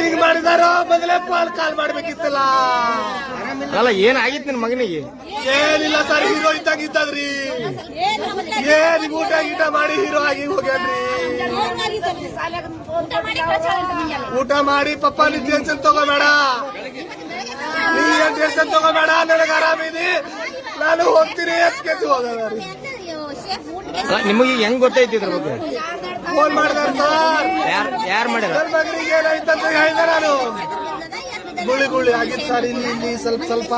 ಯಾಕೆ ಮಾಡಿದಾರ ಮೊದಲೇ ಪಾಲ್ ಕಾಲ್ ಮಾಡ್ಬೇಕಿತ್ತಲ್ಲ. ಅಲ್ಲ ಏನಾಗಿತ್ತು ನಿನ್ ಮಗನಿಗೆ? ಏನಿಲ್ಲ ಸರ್ ಹೀರೋ ಇದ್ದಾಗ ಇದ್ದದ್ರಿ. ಏನ್ ಊಟ ಗೀಟ ಮಾಡಿ ಹೀರೋ ಆಗಿ ಹೋಗ್ಯಾನ್ರಿ. ಊಟ ಮಾಡಿ ಪಪ್ಪ ನೀ ಟೆನ್ಷನ್ ತಗೋಬೇಡ ನೀ ಏನ್ ಟೆನ್ಷನ್ ತಗೋಬೇಡ ನನಗೆ ಆರಾಮಿದಿ ನಾನು ಹೋಗ್ತೀನಿ ಅಂತ ಕೆತ್ತು ನಿಮಗೆ ಹೆಂಗ್ ಗೊತ್ತೈತಿ ಇದ್ರ ಬಗ್ಗೆ? ಫೋನ್ ಮಾಡಿದಾರ ಸರ್. ಯಾರು ಯಾರ್ ಮಾಡ್ಯಾರ ಏನಾಯ್ತಂತ ಹೇಳಿದೆ ನಾನು. ಗುಳಿ ಗುಳಿ ಆಗಿತ್ತು ಸರ್ ಇಲ್ಲಿ ಇಲ್ಲಿ ಸ್ವಲ್ಪ ಸ್ವಲ್ಪ.